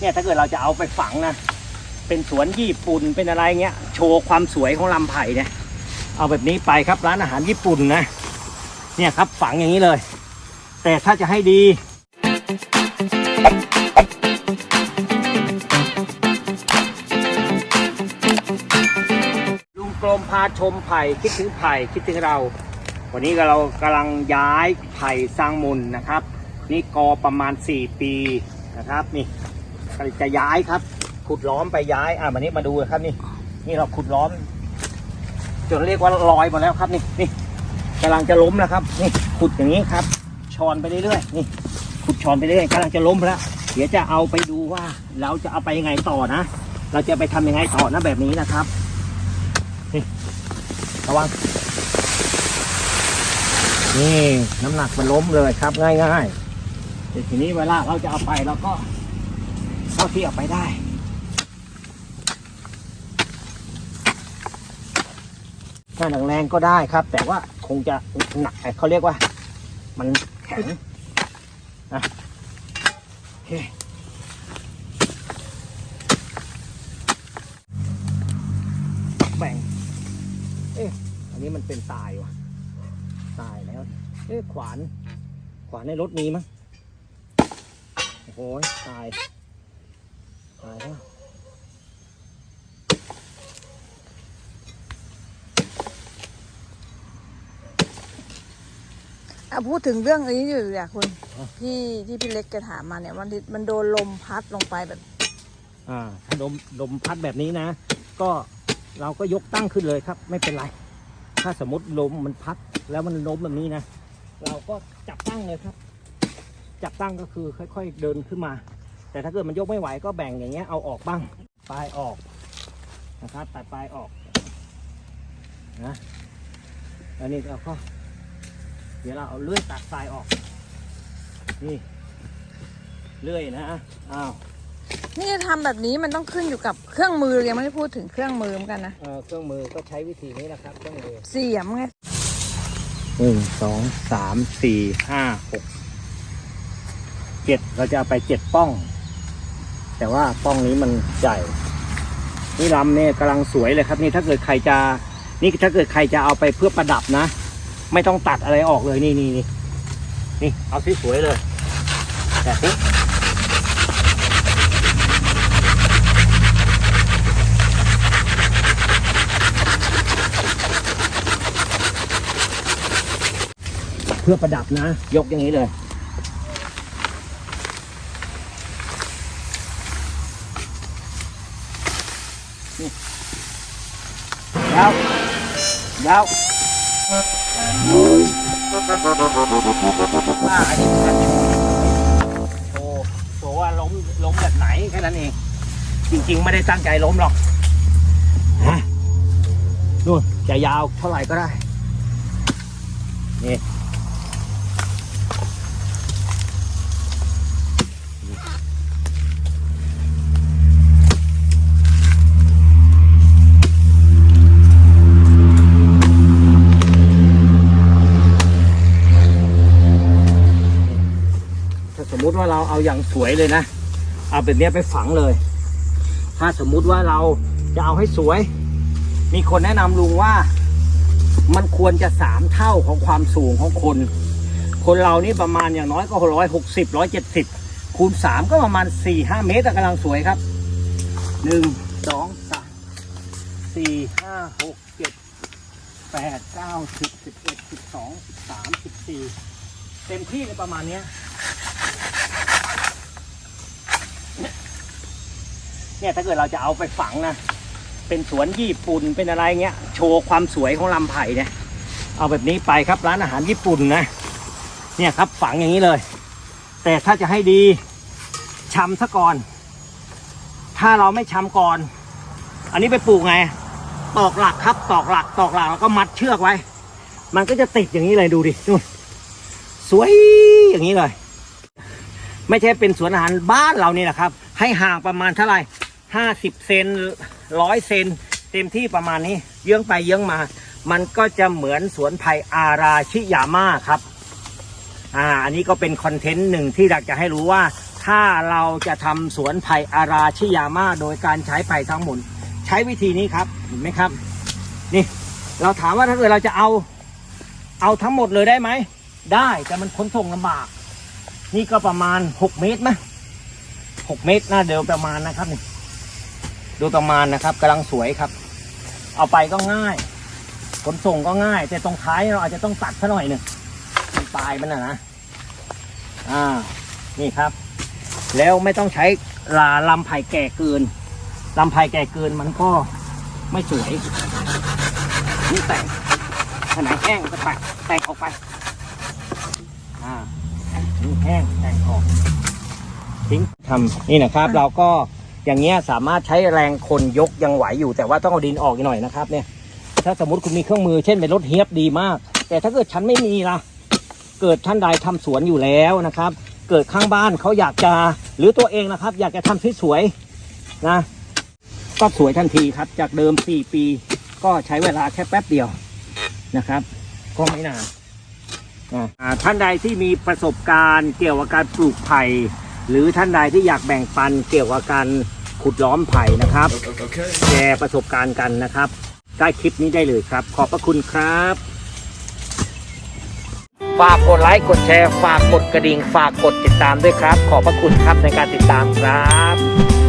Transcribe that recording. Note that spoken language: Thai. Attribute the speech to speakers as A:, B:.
A: เนี่ยถ้าเกิดเราจะเอาไปฝังนะ เป็นสวนญี่ปุ่นเป็นอะไรเงี้ย โชว์ความสวยของลำไผ่เนี่ย เอาแบบนี้ไปครับร้านอาหารญี่ปุ่นนะ เนี่ยครับฝังอย่างนี้เลย แต่ถ้าจะให้ดีลุงกรมพาชมไผ่คิดถึงไผ่คิดถึงเรา วันนี้เรากำลังย้ายไผ่สร้างมุนนะครับ นี่กอประมาณ 4 ปีนะครับนี่ จะย้ายครับ ขุดล้อมไปย้ายอะวันนี้มาดูครับนี่ นี่เราขุดล้อมจนเรียกว่าลอยหมดแล้วครับนี่นี่กำลังจะล้มแล้วครับ นี่ขุดอย่างนี้ครับชอนไปเรื่อยๆนี่ ขุดชอนไปเรื่อยๆกำลังจะล้มแล้ว เดี๋ยวจะเอาไปดูว่า เราจะเอาไปยังไงต่อนะ เราจะไปทำยังไงต่อนะแบบนี้นะครับนี่ระวังนี่น้ำหนักมันล้มเลยครับง่ายๆแต่ทีนี้เวลาเราจะเอาไปเราก็ เข้าที่เอาไปได้ ถ้าหนังแรงก็ได้ครับ แต่ว่าคงจะหนักเขาเรียกว่า มันแข็งนะโอเคแบ่ง เอ๊ะอันนี้มันเป็นตายว่ะ ตายแล้ว เอ๊ะขวาน ขวานในรถมีมั้งโอ้โหตาย ตายแล้ว
B: อะพูดถึงเรื่องนี้อยู่อยากคุณที่ที่พี่เล็กแกถามมาเนี่ยมันมันโดนลมพัดลงไปแบบ
A: อ่าถ้าลมลมพัดแบบนี้นะ ก็เราก็ยกตั้งขึ้นเลยครับ ไม่เป็นไร ถ้าสมมติลมมันพัดแล้วมันล้มแบบนี้นะ เราก็จับตั้งเลยครับ จับตั้งก็คือค่อย ๆ เดินขึ้นมา แต่ถ้าเกิดมันยกไม่ไหวก็แบ่งอย่างเงี้ยเอาออกบ้างปลายออกนะครับตัดปลายออกนะแล้วนี่เราก็เดี๋ยวเราเอาเลื่อยตัดปลายออก นี่เลื่อยนะอ้าว
B: นี่จะทำแบบนี้มันต้องขึ้นอยู่กับเครื่องมือยังไม่ได้พูดถึงเครื่องมือเหมือนกันนะ
A: เอ่อเครื่องมือก็ใช้วิธีนี้นะครับเครื่องมือ
B: เสียมไง
A: หนึ่งสองสามสี่ห้าหกเจ็ดเราจะเอาไปเจ็ดป้อง แต่ว่าป้องนี้มันใหญ่นี่ลำเนี่ยกำลังสวยเลยครับ นี่ถ้าเกิดใครจะ นี่ถ้าเกิดใครจะเอาไปเพื่อประดับนะ ไม่ต้องตัดอะไรออกเลยนี่นี่นี่นี่เอาสวยๆเลยแบบนี้เพื่อประดับนะ ยกอย่างนี้เลย ยาวยาวว่าอันนี้มันโชว์โชว์ว่าล้มล้มแบบไหนแค่นั้นเอง จริง ๆ ไม่ได้ตั้งใจล้มหรอกฮะนู่นจะยาวเท่าไหร่ก็ได้ นี่ สมมุติว่าเราเอาอย่างสวยเลยนะ เอาแบบนี้ไปฝังเลย ถ้าสมมุติว่าเราจะเอาให้สวย มีคนแนะนำลุงว่า มันควรจะสามเท่าของความสูงของคน คนเรานี่ประมาณอย่างน้อยก็ร้อยหกสิบร้อยเจ็ดสิบคูณสามก็ประมาณสี่ห้าเมตรกำลังสวยครับหนึ่งสองสามสี่ห้าหกเจ็ดแปดเก้าสิบสิบเอ็ดสิบสองสิบสามสิบสี่เต็มที่เลยประมาณเนี้ย เนี่ยถ้าเกิดเราจะเอาไปฝังนะ เป็นสวนญี่ปุ่นเป็นอะไรเงี้ย โชว์ความสวยของลำไผ่เนี่ย เอาแบบนี้ไปครับร้านอาหารญี่ปุ่นนะ เนี่ยครับฝังอย่างนี้เลย แต่ถ้าจะให้ดีชำซะก่อน ถ้าเราไม่ชำก่อน อันนี้ไปปลูกไง ตอกหลักครับ ตอกหลัก ตอกหลักแล้วก็มัดเชือกไว้ มันก็จะติดอย่างนี้เลยดูดินู่นสวยอย่างนี้เลย ไม่ใช่เป็นสวนอาหารบ้านเรานี่แหละครับ ให้ห่างประมาณเท่าไหร่ ห้าสิบเซนร้อยเซนเต็มที่ประมาณนี้ เยื้องไปเยื้องมา มันก็จะเหมือนสวนไผ่อาราชิยาม่าครับอ่าอันนี้ก็เป็นคอนเทนต์หนึ่งที่อยากจะให้รู้ว่า ถ้าเราจะทำสวนไผ่อาราชิยาม่าโดยการใช้ไผ่ทั้งหมดใช้วิธีนี้ครับเห็นไหมครับ นี่ เราถามว่าถ้าเกิดเราจะเอาเอาทั้งหมดเลยได้ไหม ได้แต่มันขนส่งลำบาก นี่ก็ประมาณหกเมตรไหมหกเมตรน่าเดิมประมาณนะครับนี่ ดูประมาณนะครับกำลังสวยครับ เอาไปก็ง่ายขนส่งก็ง่าย แต่ตรงท้ายเราอาจจะต้องตัดซะหน่อยหนึ่งมันปลายมันนะนะอ่านี่ครับ แล้วไม่ต้องใช้ลาลำไผ่แก่เกินลำไผ่แก่เกินมันก็ไม่สวยนี่แต่งขนาดแห้งก็แตกแตกออกไปอ่านี่แห้งแตกออกทิ้งทำนี่นะครับเราก็ อย่างเงี้ยสามารถใช้แรงคนยกยังไหวอยู่ แต่ว่าต้องเอาดินออกอีกหน่อยนะครับ เนี่ย ถ้าสมมติคุณมีเครื่องมือเช่นเป็นรถเฮียบดีมาก แต่ถ้าเกิดฉันไม่มีล่ะ เกิดท่านใดทำสวนอยู่แล้วนะครับ เกิดข้างบ้านเขาอยากจะหรือตัวเองนะครับ อยากจะทำสวยๆนะ ก็สวยทันทีครับ จากเดิม 4 ปี ก็ใช้เวลาแค่แป๊บเดียวนะครับ ก็ไม่นานอ่าท่านใดที่มีประสบการณ์เกี่ยวกับการปลูกไผ่ หรือท่านใดที่อยากแบ่งปันเกี่ยวกับการขุดล้อมไผ่นะครับแชร์ประสบการณ์กันนะครับ ใต้คลิปนี้ได้เลยครับ ขอบพระคุณครับ ฝากกดไลค์ กดแชร์ ฝากกดกระดิ่ง ฝากกดติดตามด้วยครับ ขอบพระคุณครับในการติดตามครับ